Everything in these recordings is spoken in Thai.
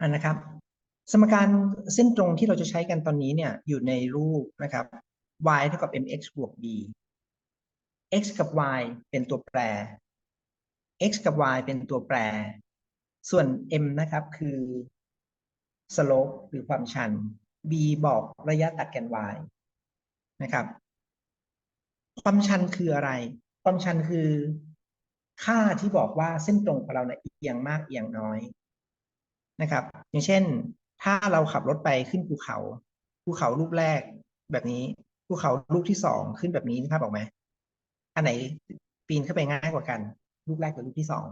อันนะครับ สมการเส้นตรงที่เราจะใช้กันตอนนี้เนี่ยอยู่ในรูปนะครับ y เท่ากับ mx บวก b x กับ y เป็นตัวแปร x กับ y เป็นตัวแปร ส่วน m นะครับคือ slope หรือความชัน b บอกระยะตัดแกน y นะครับ ความชันคืออะไร ความชันคือ ค่าที่บอกว่าเส้นตรงของเราเนี่ยเอียงมากเอียงน้อย นะครับ อย่างเช่น ถ้าเราขับรถไปขึ้นภูเขา ภูเขาลูกแรกแบบนี้ ภูเขาลูกที่สองขึ้นแบบนี้นะครับออกไหมอันไหนปีนขึ้นไปง่ายกว่ากัน ลูกแรกกับลูกที่สอง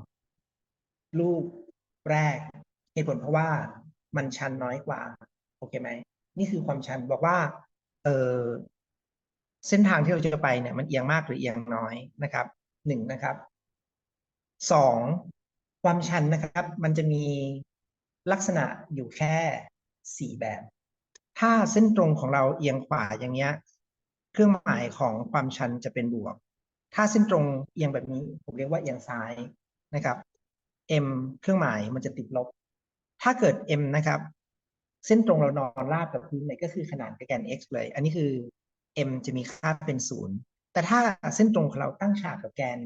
ลูกแรกเหตุผลเพราะว่ามันชันน้อยกว่า โอเคไหมนี่คือความชันบอกว่า เออเส้นทางที่เราจะไปเนี่ย มันเอียงมากหรือเอียงน้อยนะครับหนึ่งนะครับสองความชันนะครับ มันจะมี ลักษณะอยู่แค่สี่แบบ ถ้าเส้นตรงของเราเอียงขวาอย่างเงี้ย เครื่องหมายของความชันจะเป็นบวก ถ้าเส้นตรงเอียงแบบนี้ ผมเรียกว่าเอียงซ้ายนะครับ m เครื่องหมายมันจะติดลบ ถ้าเกิด m นะครับ เส้นตรงเรานอนราบกับพื้นเนี่ยก็คือขนาดกับแกน x เลย อันนี้คือ m จะมีค่าเป็นศูนย์แต่ถ้าเส้นตรงของเราตั้งฉากกับแกน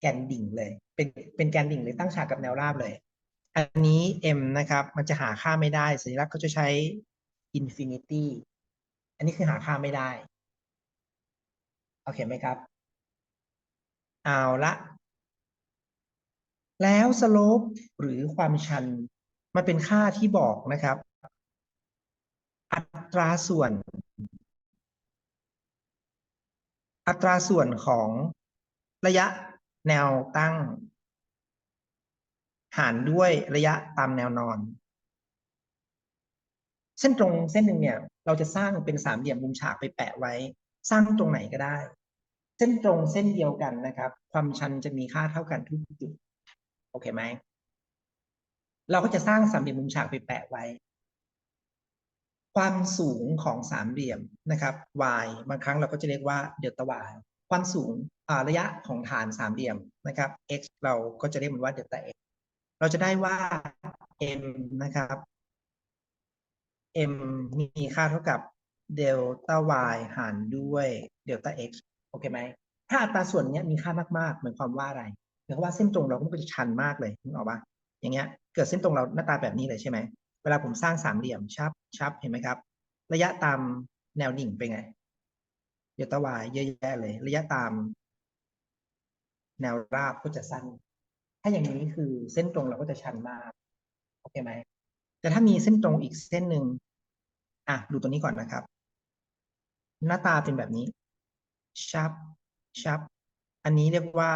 แกนดิ่งเลย เป็นเป็นแกนดิ่งหรือตั้งฉากกับแนวราบเลย อันนี้ m นะครับ มันจะหาค่าไม่ได้ สัญลักษณ์ก็จะใช้ infinity อันนี้คือหาค่าไม่ได้ โอเคไหมครับ เอาละ แล้วสโลปหรือความชัน มันเป็นค่าที่บอกนะครับ อัตราส่วน อัตราส่วนของระยะแนวตั้ง หารด้วยระยะตามแนวนอน เส้นตรงเส้นหนึ่งเนี่ย เราจะสร้างเป็นสามเหลี่ยมมุมฉากไปแปะไว้ สร้างตรงไหนก็ได้ เส้นตรงเส้นเดียวกันนะครับ ความชันจะมีค่าเท่ากันทุกจุดโอเคไหมเราก็จะสร้างสามเหลี่ยมมุมฉากไปแปะไว้ ความสูงของสามเหลี่ยมนะครับ y บางครั้งเราก็จะเรียกว่าเดลต้า y ความสูงระยะของฐานสามเหลี่ยมนะครับ x เราก็จะเรียกมันว่าเดลต้า x เราจะได้ว่า m นะครับ m มีค่าเท่ากับเดลต้า y หารด้วยเดลต้า x โอเคไหม ถ้าอัตราส่วนนี้มีค่ามากๆหมายความว่าอะไรหมายความว่าเส้นตรงเราก็จะชันมากเลยนึกออกปะอย่างเงี้ย เกิดเส้นตรงเราหน้าตาแบบนี้เลยใช่ไหม เวลาผมสร้างสามเหลี่ยมชับชับเห็นไหมครับ ระยะตามแนวดิ่งเป็นไง เดลต้า y เยอะแยะเลย ระยะตาม แนวราบก็จะสั้น ถ้าอย่างนี้คือเส้นตรงเราก็จะชันมากโอเคไหมแต่ถ้ามีเส้นตรงอีกเส้นหนึ่งอะดูตัวนี้ก่อนนะครับ หน้าตาเป็นแบบนี้ชับชับอันนี้เรียกว่า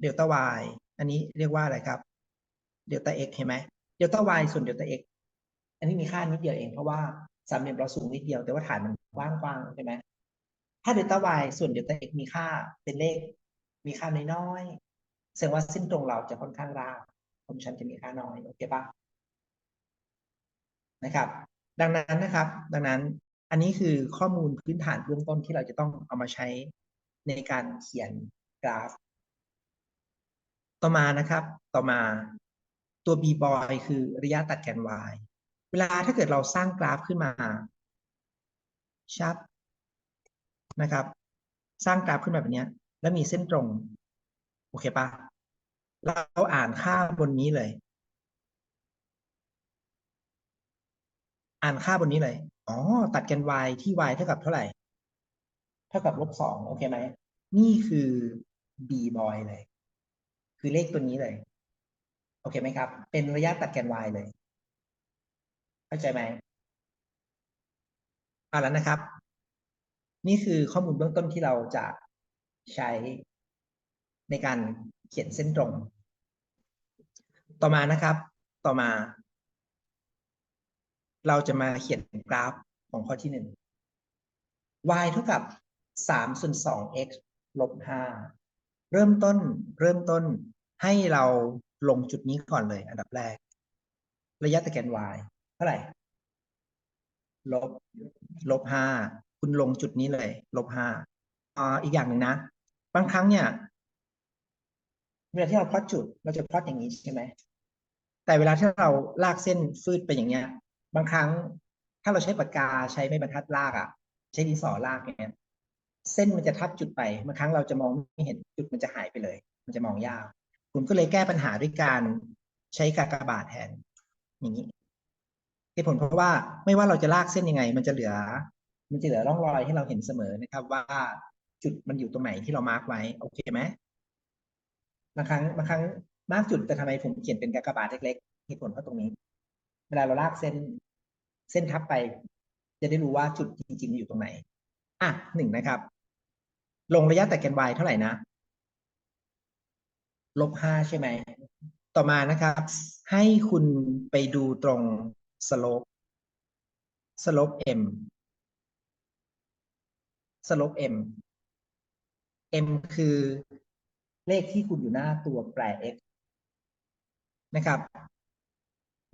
เดลต้า y อันนี้เรียกว่าอะไรครับเดลต้า x เห็นไหมเดลต้า y ส่วนเดลต้า x อันนี้มีค่านิดเดียวเองเพราะว่าสามเหลี่ยมเราสูงนิดเดียวแต่ว่าฐานมันกว้างๆใช่ไหมถ้าเดลต้า y ส่วนเดลต้า x มีค่าเป็นเลข มีค่าน้อย แสดงว่าเส้นตรงเราจะค่อนข้างราบความชันจะมีค่าน้อยโอเคปะนะครับ ดังนั้นนะครับ ดังนั้นอันนี้คือข้อมูลพื้นฐานเบื้องต้นที่เราจะต้องเอามาใช้ในการเขียนกราฟ ต่อมานะครับ ต่อมาตัว b boy คือระยะตัดแกน y เวลาถ้าเกิดเราสร้างกราฟขึ้นมาชัดนะครับ สร้างกราฟขึ้นมาแบบนี้แล้วมีเส้นตรง โอเคปะ เราอ่านค่าบนนี้เลย อ่านค่าบนนี้เลย อ๋อ ตัดแกน y ที่ y เท่ากับเท่าไหร่ เท่ากับลบสองโอเคไหม นี่คือ b boy เลย คือเลขตัวนี้เลย โอเคไหมครับ เป็นระยะตัดแกน y เลย เข้าใจไหมเอาแล้วนะครับ นี่คือข้อมูลเบื้องต้นที่เราจะใช้ในการเขียนเส้นตรง ต่อมานะครับ ต่อมา เราจะมาเขียนกราฟของข้อที่หนึ่ง y เท่ากับสามส่วนสอง x ลบห้าเริ่มต้น เริ่มต้นให้เราลงจุดนี้ก่อนเลย อันดับแรก ระยะตะแกน y เท่าไหร่ ลบ ลบห้า คุณลงจุดนี้เลย ลบห้าอ่าอีกอย่างหนึ่งนะ บางครั้งเนี่ย เวลาที่เราพลอตจุดเราจะพลอตอย่างนี้ใช่ไหมแต่เวลาที่เราลากเส้นฟืดไปอย่างเงี้ย บางครั้งถ้าเราใช้ปากกาใช้ไม้บรรทัดลากอะ ใช้ดินสอลากเนี่ยเส้นมันจะทับจุดไปบางครั้งเราจะมองไม่เห็นจุดมันจะหายไปเลย มันจะมองยากผมก็เลยแก้ปัญหาด้วยการใช้กากบาทแทน อย่างนี้เหตุผลเพราะว่าไม่ว่าเราจะลากเส้นยังไง มันจะเหลือ มันจะเหลือร่องรอยให้เราเห็นเสมอนะครับ ว่าจุดมันอยู่ตรงไหนที่เรามาร์กไว้ โอเคไหม บางครั้งบางครั้งมากจุดแต่ทำไมผมเขียนเป็นกากบาทเล็กๆเหตุผลเพราะตรงนี้ เวลาเราลากเส้น เส้นทับไป จะได้รู้ว่าจุดจริงๆอยู่ตรงไหน อะหนึ่งนะครับ ลงระยะแต่แกน y เท่าไหร่นะลบห้าใช่ไหม ต่อมานะครับ ให้คุณไปดูตรง slope slope m slope m m คือ เลขที่คุณอยู่หน้าตัวแปร x นะครับ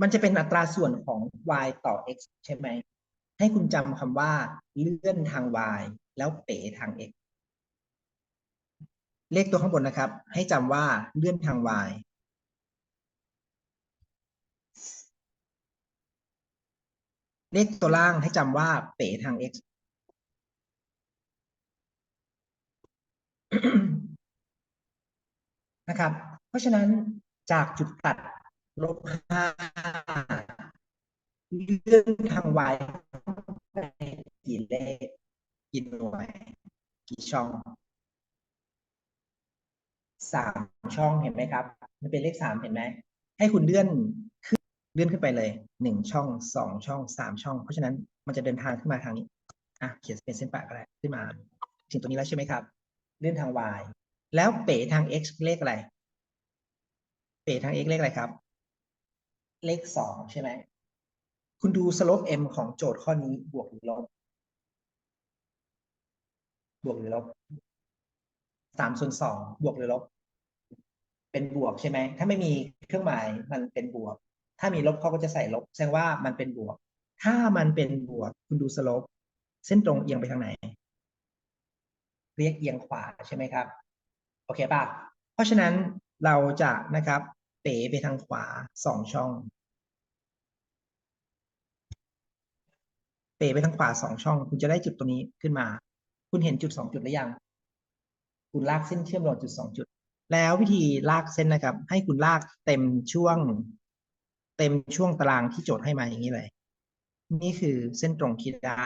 มันจะเป็นอัตราส่วนของ y ต่อ x ใช่ไหม ให้คุณจำคำว่าเลื่อนทาง y แล้วเป๋ทาง x เลขตัวข้างบนนะครับ ให้จำว่าเลื่อนทาง y เลขตัวล่างให้จำว่าเป๋ทาง x นะครับ เพราะฉะนั้นจากจุดตัดลบห้าเลื่อนทาง y กี่เลขกี่หน่วย กี่ช่องสามช่องเห็นไหมครับ มันเป็นเลขสามเห็นไหม ให้คุณเลื่อนขึ้นเลื่อนขึ้นไปเลยหนึ่งช่องสองช่องสามช่อง เพราะฉะนั้นมันจะเดินทางขึ้นมาทางนี้อะเขียนเป็นเส้นปะก็ได้ขึ้นมา ถึงตรงนี้แล้วใช่ไหมครับ เลื่อนทาง y แล้วเป๋ทาง x เลขอะไร เป๋ทาง x เลขอะไรครับ เลขสองใช่ไหม คุณดู slope m ของโจทย์ข้อนี้บวกหรือลบ บวกหรือลบสามส่วนสองบวกหรือลบ เป็นบวกใช่ไหม ถ้าไม่มีเครื่องหมายมันเป็นบวก ถ้ามีลบเขาก็จะใส่ลบ แสดงว่ามันเป็นบวก ถ้ามันเป็นบวก คุณดูสโลป เส้นตรงเอียงไปทางไหน เรียกเอียงขวาใช่ไหมครับ โอเคป่ะ เพราะฉะนั้นเราจะนะครับเป๋ไปทางขวาสองช่อง เป๋ไปทางขวาสองช่อง คุณจะได้จุดตรงนี้ขึ้นมา คุณเห็นจุดสองจุดหรือยัง คุณลากเส้นเชื่อมระหว่างจุดสองจุด แล้ววิธีลากเส้นนะครับ ให้คุณลากเต็มช่วง เต็มช่วงตารางที่โจทย์ให้มาอย่างนี้เลย นี่คือเส้นตรงที่ได้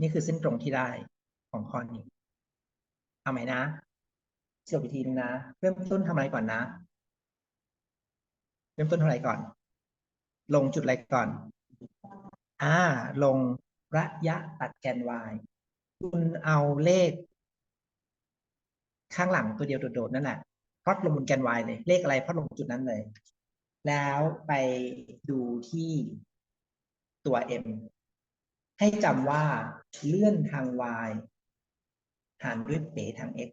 นี่คือเส้นตรงที่ได้ ของข้อนี้เอาไหมนะเสียวิธีนึงนะ เริ่มต้นทำอะไรก่อนนะ เริ่มต้นทำอะไรก่อน ลงจุดอะไรก่อน อ่า ลงระยะตัดแกน y คุณเอาเลข ข้างหลังตัวเดียวโดดๆนั่นแหละพอตลงบนแกน y เลย เลขอะไรพอตลงจุดนั้นเลย แล้วไปดูที่ตัว m ให้จำว่าเลื่อนทาง y หารด้วยเป๋ทาง x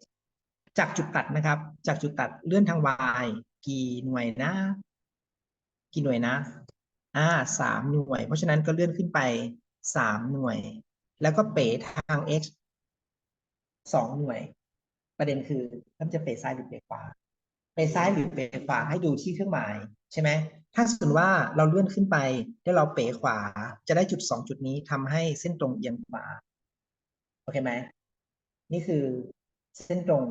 จากจุดตัดนะครับ จากจุดตัดเลื่อนทาง y กี่หน่วยนะ กี่หน่วยนะ อ่าสามหน่วย เพราะฉะนั้นก็เลื่อนขึ้นไปสามหน่วย แล้วก็เป๋ทาง x สองหน่วย ประเด็นคือมันจะเป๋ซ้ายหรือเป๋ขวา เป๋ซ้ายหรือเป๋ขวาให้ดูที่เครื่องหมายใช่ไหม ถ้าสมมติว่าเราเลื่อนขึ้นไปแล้วเราเป๋ขวา จะได้จุดสองจุดนี้ทำให้เส้นตรงเอียงขวา โอเคไหม นี่คือเส้นตรง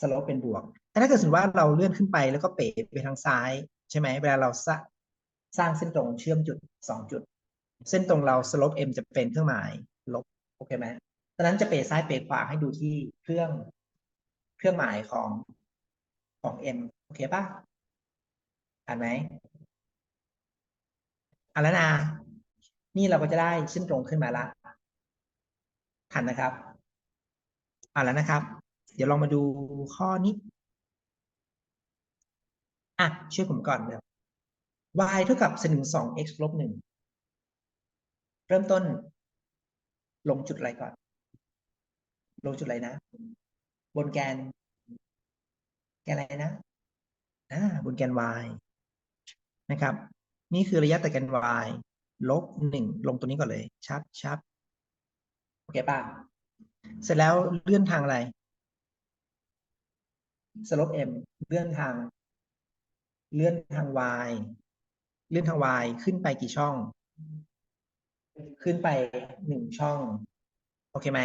สโลปเป็นบวก แต่ถ้าเกิดสมมติว่าเราเลื่อนขึ้นไปแล้วก็เป๋ไปทางซ้าย ใช่ไหมเวลาเราสร้างสร้างเส้นตรงเชื่อมจุดสองจุด เส้นตรงเราสโลป m จะเป็นเครื่องหมายลบโอเคไหมดังนั้นจะเป๋ซ้ายเป๋ขวาให้ดูที่เครื่องเครื่องหมายของของ m โอเคป่ะอ่านไหมอ่านแล้วนะนี่เราก็จะได้เส้นตรงขึ้นมาละทันนะครับ อ่าแล้วนะครับ เดี๋ยวลองมาดูข้อนี้อะช่วยผมก่อนเดี๋ยว y เท่ากับเศษหนึ่งสอง x ลบหนึ่งเริ่มต้น ลงจุดอะไรก่อน ลงจุดอะไรนะ บนแกน แกนอะไรนะอ่าบนแกน y นะครับ นี่คือระยะแต่แกน y ลบหนึ่งลงตัวนี้ก่อนเลย ชัดชัดโอเคป่ะ เสร็จแล้วเลื่อนทางอะไรสลบ m เลื่อนทาง เลื่อนทาง y เลื่อนทาง y ขึ้นไปกี่ช่อง ขึ้นไปหนึ่งช่อง โอเคไหม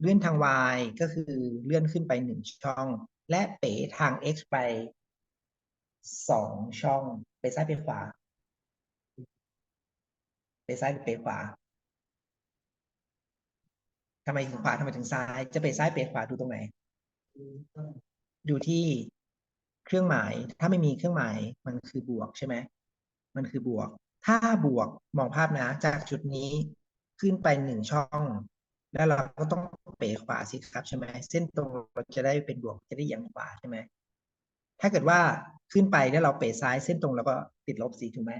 เลื่อนทาง y ก็คือเลื่อนขึ้นไปหนึ่งช่อง และเป๋ทาง x ไปสองช่อง ไปซ้ายไปขวา ไปซ้ายไปขวา ทำไมถึงขวาทำไมถึงซ้าย จะไปซ้ายไปขวาดูตรงไหน ดูที่เครื่องหมาย ถ้าไม่มีเครื่องหมายมันคือบวกใช่ไหมมันคือบวก ถ้าบวกมองภาพนะ จากจุดนี้ขึ้นไปหนึ่งช่อง แล้วเราก็ต้องเป๋ขวาสิครับใช่ไหมเส้นตรงเราจะได้เป็นบวกจะได้เอียงขวาใช่ไหมถ้าเกิดว่าขึ้นไปแล้วเราเป๋ซ้ายเส้นตรงเราก็ติดลบสีถูกไหม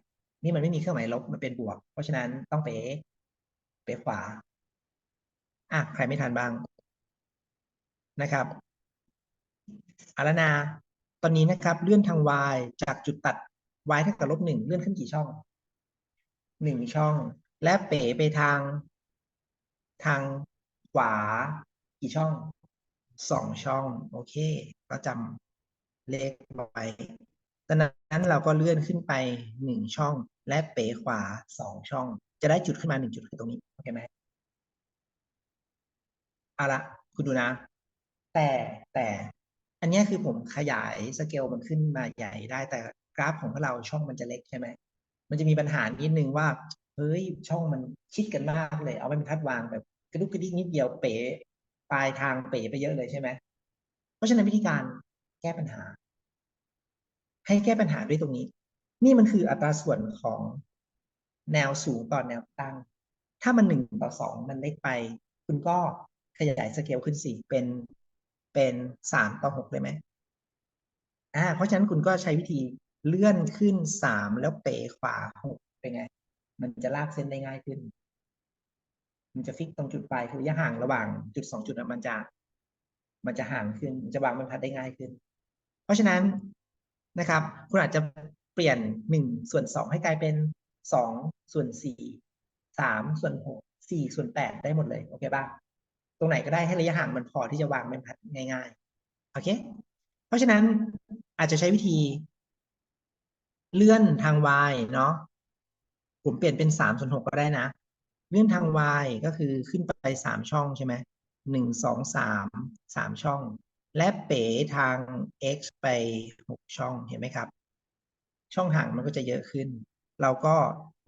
นี่มันไม่มีเครื่องหมายลบมันเป็นบวก เพราะฉะนั้นต้องเป๋เป๋ขวา อะใครไม่ทันบ้างนะครับอารนาตอนนี้นะครับเลื่อนทาง y จากจุดตัด y เท่ากับลบหนึ่งเลื่อนขึ้นกี่ช่องหนึ่งช่อง และเป๋ไปทาง ทางขวากี่ช่องสองช่อง โอเค ก็จำเลขไว้ดังนั้นเราก็เลื่อนขึ้นไปหนึ่งช่อง และเป๋ขวาสองช่อง จะได้จุดขึ้นมาหนึ่งจุดคือตรงนี้โอเคไหม เอาละคุณดูนะ แต่แต่อันนี้คือผมขยายสเกลมันขึ้นมาใหญ่ได้แต่กราฟของเราช่องมันจะเล็กใช่ไหมมันจะมีปัญหานิดนึงว่า เฮ้ยช่องมันคิดกันมากเลย เอาไปเป็นทัดวางแบบกระดุกกระดิกนิดเดียวเป๋ปลายทางเป๋ไปเยอะเลยใช่ไหมเพราะฉะนั้นวิธีการแก้ปัญหา ให้แก้ปัญหาด้วยตรงนี้ นี่มันคืออัตราส่วนของแนวสูงต่อแนวตั้ง ถ้ามันหนึ่งต่อสองมันเล็กไป คุณก็ ขยายสเกลขึ้นสี่เป็นเป็นสามต่อหกเลยไหมอ่าเพราะฉะนั้นคุณก็ใช้วิธีเลื่อนขึ้นสามแล้วเป๋ขวาหกเป็นไง มันจะลากเส้นได้ง่ายขึ้น มันจะฟิกตรงจุดปลายคือระยะห่างระหว่างจุดสองจุดมันจะ มันจะห่างขึ้นมันจะวางบรรทัดได้ง่ายขึ้น เพราะฉะนั้นนะครับ คุณอาจจะเปลี่ยนหนึ่งส่วนสองให้กลายเป็นสองส่วนสี่สามส่วนหกสี่ส่วนแปดได้หมดเลย โอเคป่ะ ตรงไหนก็ได้ให้ระยะห่างมันพอที่จะวางบรรทัดง่ายๆโอเค เพราะฉะนั้นอาจจะใช้วิธีเลื่อนทาง y เนาะผมเปลี่ยนเป็นสามส่วนหกก็ได้นะ เลื่อนทาง y ก็คือขึ้นไปสามช่องใช่ไหมหนึ่งสองสามสามช่อง และเป๋ทาง x ไปหกช่องเห็นไหมครับ ช่องห่างมันก็จะเยอะขึ้น เราก็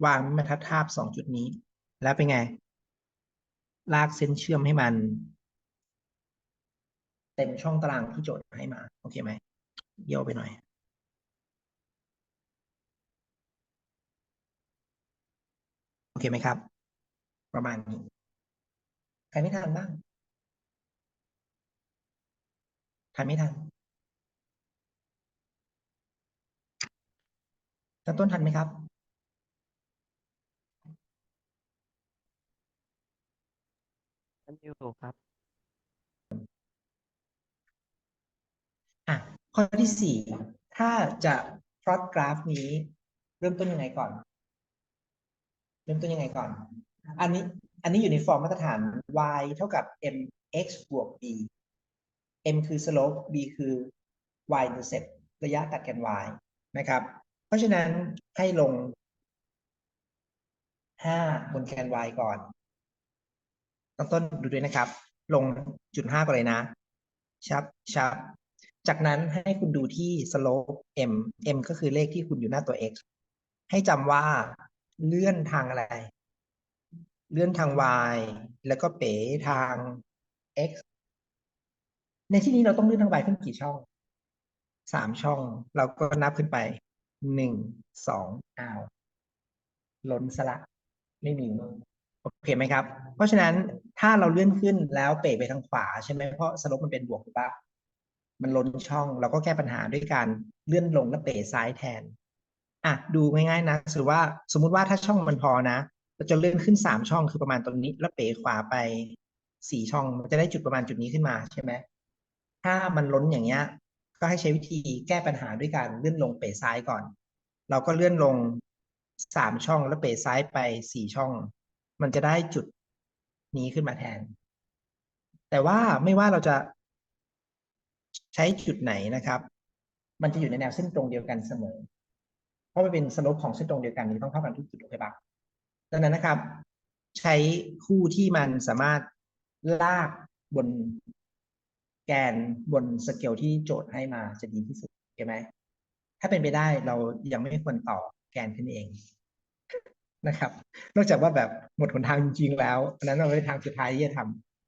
วางบรรทัดทาบสองจุดนี้ แล้วเป็นไง ลากเส้นเชื่อมให้มัน เต็มช่องตารางที่โจทย์ให้มา โอเคไหมเยี่ยวไปหน่อยโอเคไหมครับ ประมาณนี้ใครไม่ทันบ้างทันไม่ทันต้นต้นทันไหมครับันอยู่ครับ อะ ข้อที่สี่ถ้าจะพลอตกราฟนี้ เริ่มต้นยังไงก่อน เริ่มต้นยังไงก่อน อันนี้ อันนี้อยู่ในฟอร์มมาตรฐาน y เท่ากับ mx บวก b m คือ slope b คือ y intercept ระยะตัดแกน y นะครับ เพราะฉะนั้นให้ลง5บนแกน y ก่อน ต้นต้นดูด้วยนะครับ ลงจุด5ก่อนเลยนะ ชับชับจากนั้นให้คุณดูที่ slope m m ก็คือเลขที่คุณอยู่หน้าตัว x ให้จำว่าเลื่อนทางอะไร เลื่อนทาง y แล้วก็เป๋ทาง x ในที่นี้เราต้องเลื่อนทาง y ขึ้นกี่ช่องสามช่อง เราก็นับขึ้นไปหนึ่งสองอ้าวล้นสละ ไม่มี โอเคไหมครับ เพราะฉะนั้นถ้าเราเลื่อนขึ้นแล้วเป๋ไปทางขวาใช่ไหมเพราะสลบมันเป็นบวกถูกปะมันล้นช่องเราก็แก้ปัญหาด้วยการเลื่อนลงและเป๋ซ้ายแทนอะดูง่ายๆนะสมมติว่าสมมุติว่าถ้าช่องมันพอนะเราจะเลื่อนขึ้นสามช่องคือประมาณตรงนี้ แล้วเป๋ขวาไปสี่ช่องมันจะได้จุดประมาณจุดนี้ขึ้นมาใช่ไหมถ้ามันล้นอย่างเงี้ย ก็ให้ใช้วิธีแก้ปัญหาด้วยการเลื่อนลงเป๋ซ้ายก่อน เราก็เลื่อนลงสามช่องแล้วเป๋ซ้ายไปสี่ช่อง มันจะได้จุดนี้ขึ้นมาแทน แต่ว่าไม่ว่าเราจะใช้จุดไหนนะครับ มันจะอยู่ในแนวเส้นตรงเดียวกันเสมอ เพราะมันเป็นสโลปของเส้นตรงเดียวกันมันต้องเท่ากันทุกจุดโอเคปะดังนั้นนะครับ ใช้คู่ที่มันสามารถลากบนแกนบนสเกลที่โจทย์ให้มาจะดีที่สุดโอเคไหม ถ้าเป็นไปได้เรายังไม่ควรต่อแกนขึ้นเอง นะครับ นอกจากว่าแบบหมดหนทางจริงๆแล้วอันนั้นเราเป็นทางสุดท้ายที่จะท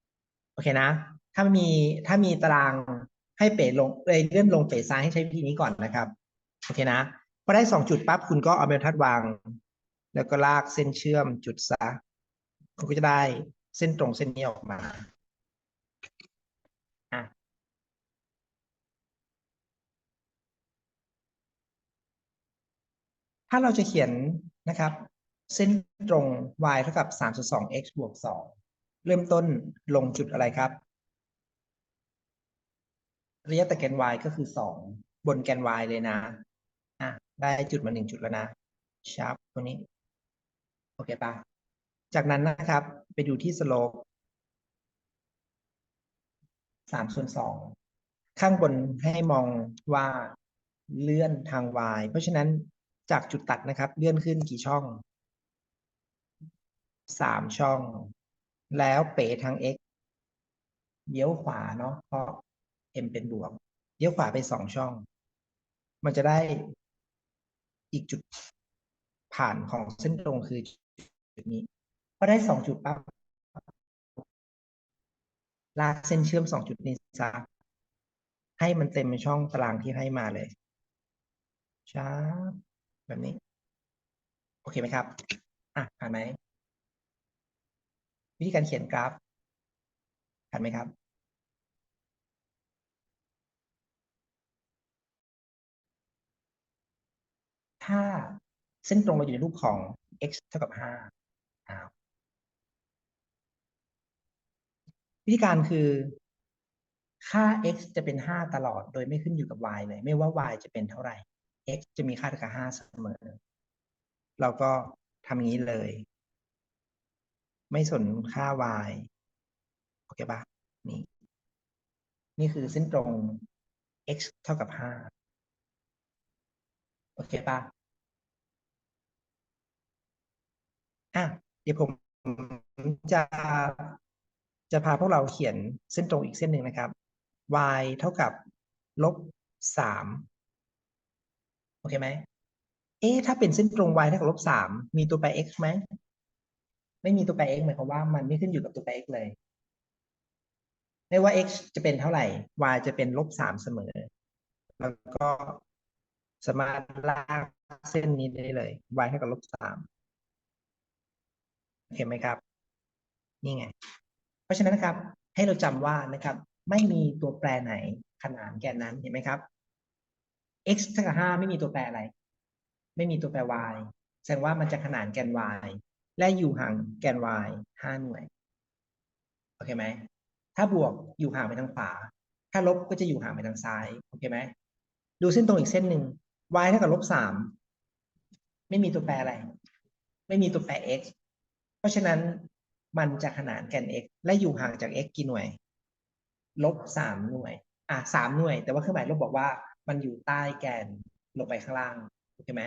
ำโอเคนะ ถ้ามีถ้ามีตารางให้เป๋ลงเลยเลื่อนลงเป๋ซ้ายให้ใช้วิธีนี้ก่อนนะครับโอเคนะพอได้สองจุดปั๊บคุณก็เอาเบรรทัดวาง แล้วก็ลากเส้นเชื่อมจุดซะคุณก็จะได้เส้นตรงเส้นนี้ออกมาอะถ้าเราจะเขียนนะครับ เส้นตรง y เท่ากับ3ส่วน2 x บวก 2 เริ่มต้นลงจุดอะไรครับ ระยะแตะแกน y ก็คือ 2 บนแกน y เลยนะ อะ ได้จุดมาหนึ่งจุดแล้วนะ ชาร์ปตัวนี้ โอเคปะจากนั้นนะครับ ไปดูที่ slope 3ส่วน2ข้างบนให้มองว่าเลื่อนทาง y เพราะฉะนั้นจากจุดตัดนะครับ เลื่อนขึ้นกี่ช่อง สามช่อง แล้วเป๋ทาง x เลี้ยวขวาเนาะเพราะ m เป็นบวกเลี้ยวขวาไปสองช่อง มันจะได้อีกจุดผ่านของเส้นตรงคือจุดนี้พอได้สองจุดปั๊บลากเส้นเชื่อมสองจุดนี้ซะให้มันเต็มช่องตารางที่ให้มาเลยช้าแบบนี้ โอเคไหมครับ อะผ่านไหม วิธีการเขียนกราฟผ่านไหมครับ ถ้าเส้นตรงเราอยู่ในรูปของ x เท่ากับห้าอ้าววิธีการคือค่า x จะเป็นห้าตลอด โดยไม่ขึ้นอยู่กับ y เลย ไม่ว่า y จะเป็นเท่าไหร่ x จะมีค่าเท่ากับห้าเสมอ เราก็ทำอย่างนี้เลย ไม่สนค่า y โอเคปะนี่ นี่คือเส้นตรง x เท่ากับห้าโอเคปะอะเดี๋ยวผมจะจะพาพวกเราเขียนเส้นตรงอีกเส้นหนึ่งนะครับ y เท่ากับลบสามโอเคไหม เอ๊ะถ้าเป็นเส้นตรง y เท่ากับลบสามมีตัวแปร x ไหม ไม่มีตัวแปร x หมายความว่ามันไม่ขึ้นอยู่กับตัวแปร x เลย ไม่ว่า x จะเป็นเท่าไหร่ y จะเป็นลบสามเสมอ แล้วก็สามารถลากเส้นนี้ได้เลย y เท่ากับลบสามเห็นไหมครับ นี่ไง เพราะฉะนั้นนะครับ ให้เราจำว่านะครับ ไม่มีตัวแปรไหนขนานแกนนั้นเห็นไหมครับ x เท่ากับห้าไม่มีตัวแปรอะไร ไม่มีตัวแปร y แสดงว่ามันจะขนานแกน y และอยู่ห่างแกน y ห้าหน่วย โอเคไหม ถ้าบวกอยู่ห่างไปทางขวา ถ้าลบก็จะอยู่ห่างไปทางซ้าย โอเคไหม ดูเส้นตรงอีกเส้นหนึ่ง y เท่ากับลบสามไม่มีตัวแปรอะไร ไม่มีตัวแปร x เพราะฉะนั้นมันจะขนานแกน x และอยู่ห่างจาก x กี่หน่วย ลบสามหน่วย อะสามหน่วย แต่ว่าเครื่องหมายลบบอกว่ามันอยู่ใต้แกนลงไปข้างล่าง โอเคไหม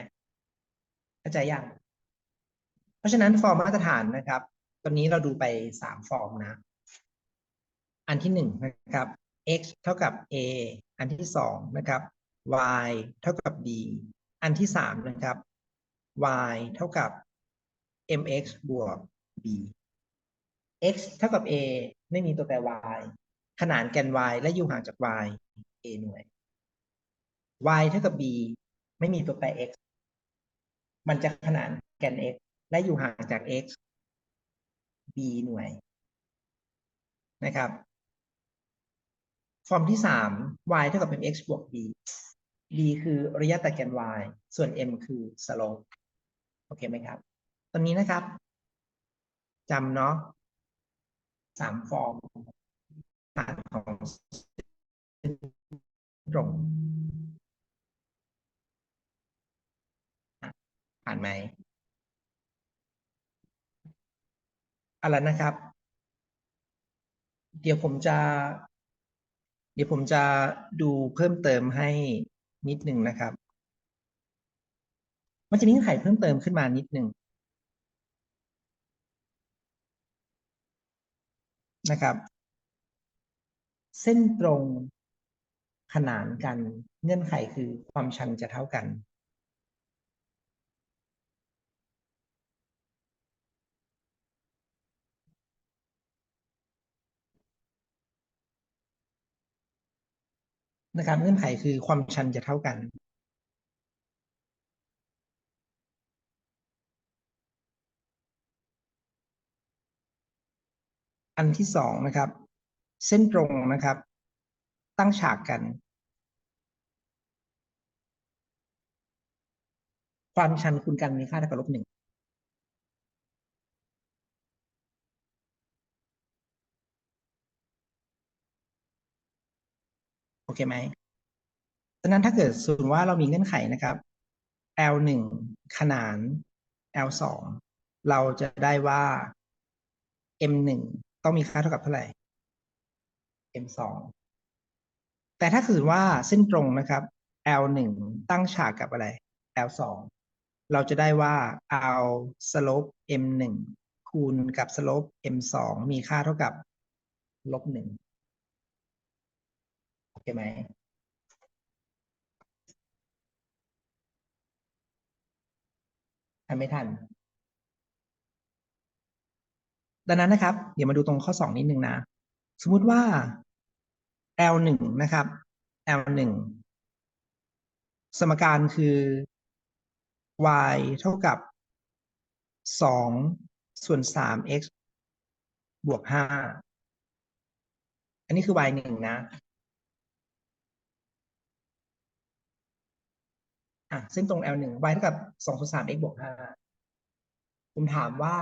เข้าใจยัง เพราะฉะนั้นฟอร์มมาตรฐานนะครับ ตอนนี้เราดูไปสามฟอร์มนะ อันที่หนึ่งนะครับ x เท่ากับ a อันที่สองนะครับ y เท่ากับ b อันที่สามนะครับ y เท่ากับ mx บวก b x เท่ากับ a ไม่มีตัวแปร y ขนานแกน y และอยู่ห่างจาก y a หน่วย y เท่ากับ b ไม่มีตัวแปร x มันจะขนานแกน x และอยู่ห่างจาก x b หน่วยนะครับ ฟอร์มที่สาม y เท่ากับ mx บวก b b คือระยะตะแกน y ส่วน m คือ slope โอเคไหมครับ ตอนนี้นะครับจำเนาะสามฟอร์มผ่านของตรงผ่านไหม อะไรนะครับ เดี๋ยวผมจะ เดี๋ยวผมจะดูเพิ่มเติมให้นิดหนึ่งนะครับ มันจะมีเงื่อนไขเพิ่มเติมขึ้นมานิดหนึ่งนะครับ เส้นตรงขนานกันเงื่อนไขคือความชันจะเท่ากัน นะครับเงื่อนไขคือความชันจะเท่ากันอันที่สองนะครับ เส้นตรงนะครับ ตั้งฉากกัน ความชันคูณกันมีค่าเท่ากับลบหนึ่ง เคไหมดังนั้นถ้าเกิดสมมติว่าเรามีเงื่อนไขนะครับ L หนึ่งขนาน L สองเราจะได้ว่า M หนึ่งต้องมีค่าเท่ากับเท่าไหร่ M สองแต่ถ้าคือว่าเส้นตรงนะครับ L หนึ่งตั้งฉากกับอะไร L สองเราจะได้ว่าเอาสโลป M หนึ่งคูณกับสโลป M สองมีค่าเท่ากับลบหนึ่ง โอเคไหมทันไม่ทัน ดังนั้นนะครับ เดี๋ยวมาดูตรงข้อสองนิดนึงนะ สมมุติว่า L หนึ่งนะครับ L หนึ่งสมการคือ y เท่ากับสองส่วนสาม x บวกห้าอันนี้คือ y หนึ่งนะ อะเส้นตรง L หนึ่ง y เท่ากับสองส่วนสาม x บวกห้าผมถามว่า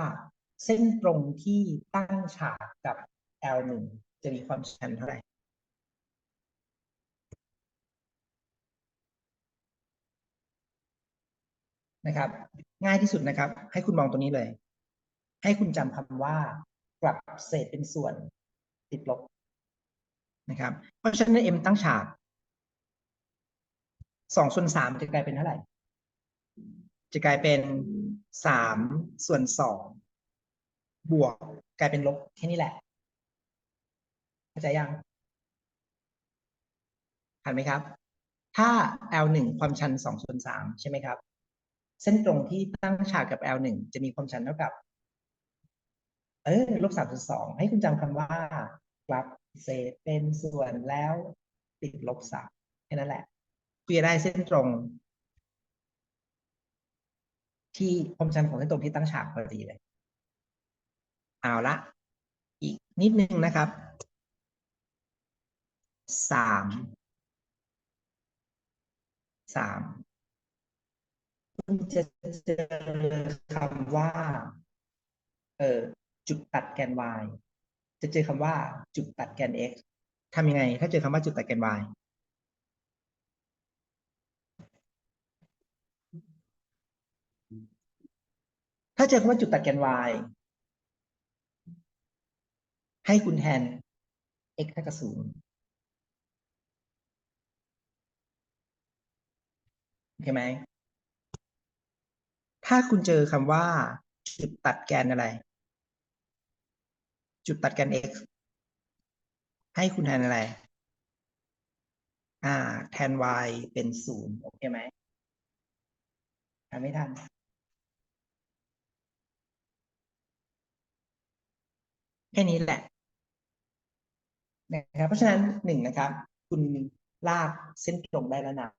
เส้นตรงที่ตั้งฉากกับ L หนึ่งจะมีความชันเท่าไหร่นะครับ ง่ายที่สุดนะครับ ให้คุณมองตัวนี้เลย ให้คุณจำคำว่ากลับเศษเป็นส่วนติดลบนะครับ เพราะฉะนั้น m ตั้งฉาก สองส่วนสามจะกลายเป็นเท่าไหร่ จะกลายเป็นสามส่วนสองบวกกลายเป็นลบแค่นี้แหละเข้าใจยังทันไหมครับ ถ้า L หนึ่งความชันสองส่วนสามใช่ไหมครับ เส้นตรงที่ตั้งฉากกับ L หนึ่งจะมีความชันเท่ากับ เออลบสามส่วนสองให้คุณจำคำว่ากลับเศษเป็นส่วนแล้วติดลบสามแค่นั้นแหละ เพื่อได้เส้นตรง ที่ความชันของเส้นตรงที่ตั้งฉากพอดีเลย เอาละ อีกนิดนึงนะครับสามสามคุณจะเจอคำว่า เออจุดตัดแกน y จะเจอคำว่าจุดตัดแกน x ทำยังไง ถ้าเจอคำว่าจุดตัดแกน y ถ้าเจอคำว่าจุดตัดแกน y ให้คุณแทน x เท่ากับศูนย์โอเคไหม ถ้าคุณเจอคำว่า จุดตัดแกนอะไร จุดตัดแกน x ให้คุณแทนอะไร อ่า แทน y เป็นศูนย์โอเคไหมทำไม่ทัน แค่นี้แหละนะครับเพราะฉะนั้นหนึ่งนะครับ คุณลากเส้นตรงได้แล้วนะ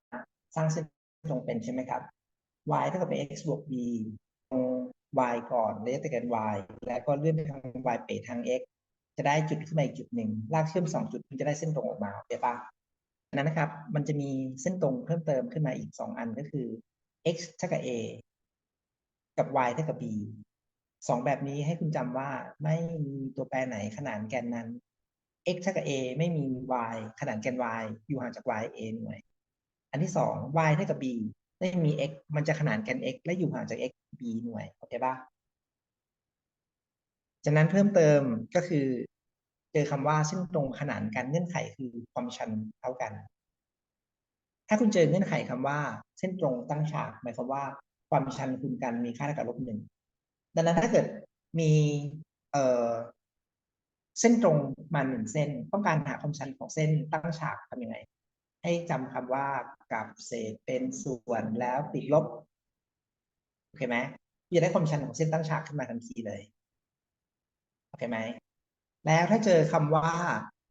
สร้างเส้นตรงเป็นใช่ไหมครับ y เท่ากับเป็น x บวก b ตรง y ก่อนระยะตะแกน y แล้วก็เลื่อนไปทาง y เปทาง x จะได้จุดขึ้นมาอีกจุดหนึ่งลากเชื่อมสองจุดคุณจะได้เส้นตรงออกมาโอเคปะนนั้นนะครับ มันจะมีเส้นตรงเพิ่มเติมขึ้นมาอีกสองอันก็คือ x เท่ากับ a กับ y เท่ากับ b สองแบบนี้ให้คุณจำว่าไม่มีตัวแปรไหนขนานแกนนั้น x เท่ากับ a ไม่มี y ขนานแกน y อยู่ห่างจาก y a หน่วย อันที่สอง y เท่ากับ b ไม่มี x มันจะขนานแกน x และอยู่ห่างจาก x b หน่วยโอเคปะจากนั้นเพิ่มเติมก็คือ เจอคำว่าเส้นตรงขนานกันเงื่อนไขคือความชันเท่ากัน ถ้าคุณเจอเงื่อนไขคำว่า เส้นตรงตั้งฉากหมายความว่าความชันคูณกันมีค่าเท่ากับลบหนึ่ง ดังนั้นถ้าเกิดมีเเส้นตรงมาหนึ่งเส้น ต้องการหาความชันของเส้นตั้งฉากทำยังไง ให้จำคำว่ากับเศษเป็นส่วนแล้วติดลบโอเคไหมจะได้ความชันของเส้นตั้งฉากขึ้นมาทันทีเลยโอเคไหมแล้วถ้าเจอคำว่า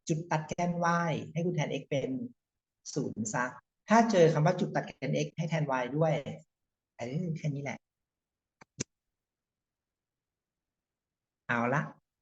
จุดตัดแกน y ให้คุณแทน x เป็นศูนย์ซะถ้าเจอคำว่าจุดตัดแกน x ให้แทน y ด้วยเออแค่นี้แหละ เอาละ